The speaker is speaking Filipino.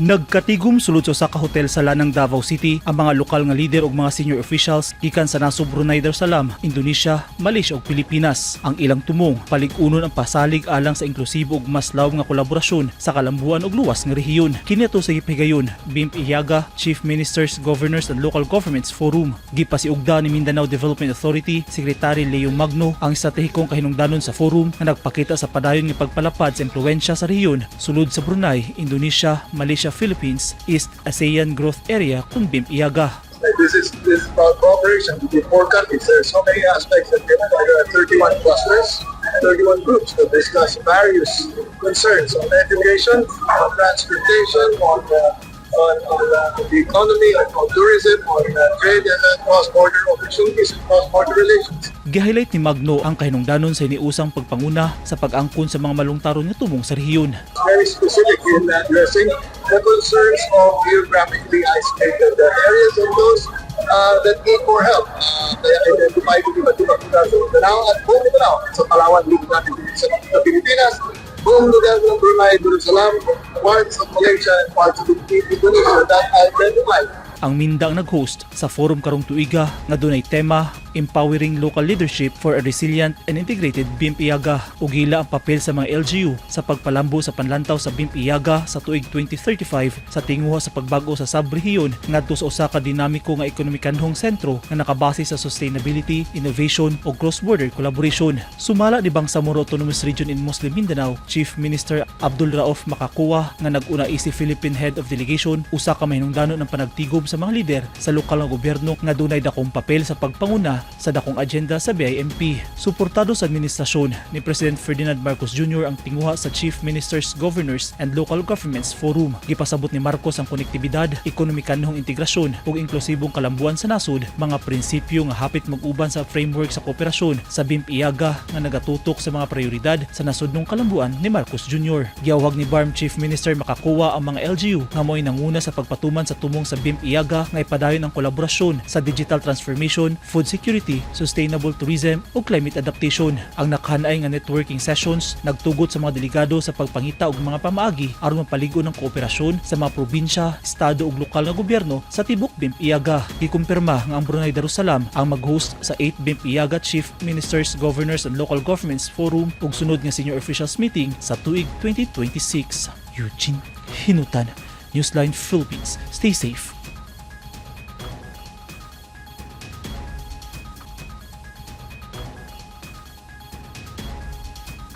Nagkatigom sulod sa Saka Hotel sa Lanang Davao City ang mga lokal nga leader ug mga senior officials gikan sa nasub Brunei Darussalam, Indonesia, Malaysia ug Pilipinas. Ang ilang tumong paligunon ang pasalig alang sa inklusibo ug mas lawom nga kolaborasyon sa kalambuan ug luwas nga rehiyon. Kini ato sa gipigayon, BIMP Iyaga, Chief Ministers, Governors and Local Governments Forum. Gipasiugda ni Mindanao Development Authority Secretary Leo Magno ang estratehikong kahinungdanon sa forum nga nagpakita sa padayon nga pagpalapad sa impluensya sa rehiyon sulod sa Brunei, Indonesia, Malaysia, Philippines, East ASEAN Growth Area kung BIMP Iyaga. This is this is about cooperation between four countries. There are so many aspects that given. There are 31 clusters, 31 groups that discuss various concerns on education, on transportation, on uh, on, on uh, the economy, on tourism, on uh, trade and uh, cross-border opportunities and cross-border relations. Gihighlight ni Magno ang kahinungdanon sa iniusang pagpanguna sa pag-angkon sa mga malungtaron nga tumong sa rehiyon. Very specific in addressing the concerns of geographically isolated areas and those uh, that need more help. Uh, kaya identify ko iba't ibang lugar sa Mindanao at buong Mindanao. Sa Palawan, dito natin sa Pilipinas, buong lugar ng Brunei, Darussalam, parts of Malaysia and parts of Indonesia that identify Ang Minda ang nag-host sa forum karong tuiga nga dunay tema Empowering Local Leadership for a Resilient and Integrated BIMP Iyaga ug gila ang papel sa mga LGU sa pagpalambo sa panlantaw sa BIMP Iyaga sa tuig 2035 sa tinguha sa pagbago sa subrehiyon ngadto sa usa ka dinamiko nga ekonomikanhong sentro nga nakabase sa sustainability, innovation ug cross-border collaboration. Sumala ni Bangsamoro Autonomous Region in Muslim Mindanao, Chief Minister Abdul Rauf Makakuwa nga nag-una isi Philippine Head of Delegation usa ka mahinungdanon ng panagtigob sa mga lider sa lokal nga gobyerno nga dunay dakong papel sa pagpanguna sa dakong agenda sa BIMP. Suportado sa administrasyon ni President Ferdinand Marcos Jr. ang tinguha sa Chief Ministers, Governors and Local Governments Forum. Gipasabot ni Marcos ang konektibidad, ekonomikanhong integrasyon ug inklusibong kalambuan sa nasod, mga prinsipyo nga hapit mag-uban sa framework sa kooperasyon sa BIMP Iyaga nga nagatutok sa mga prioridad sa nasodnong kalambuan ni Marcos Jr. Giawag ni BARM Chief Minister makakuha ang mga LGU nga mo'y nanguna sa pagpatuman sa tumong sa BIMP Iyaga nga ipadayon ang kolaborasyon sa digital transformation, food security, sustainable tourism ug climate adaptation. Ang nakahanay nga networking sessions nagtugot sa mga delegado sa pagpangita og mga pamaagi aron mapaligo ng kooperasyon sa mga probinsya, estado ug lokal nga gobyerno sa tibok BIMP Iyaga. Gikumpirma nga ang Brunei Darussalam ang mag-host sa 8 BIMP Iyaga Chief Ministers, Governors and Local Governments Forum ug sunod nga senior officials meeting sa tuig 2026. Eugene Hinutan, Newsline Philippines. Stay safe.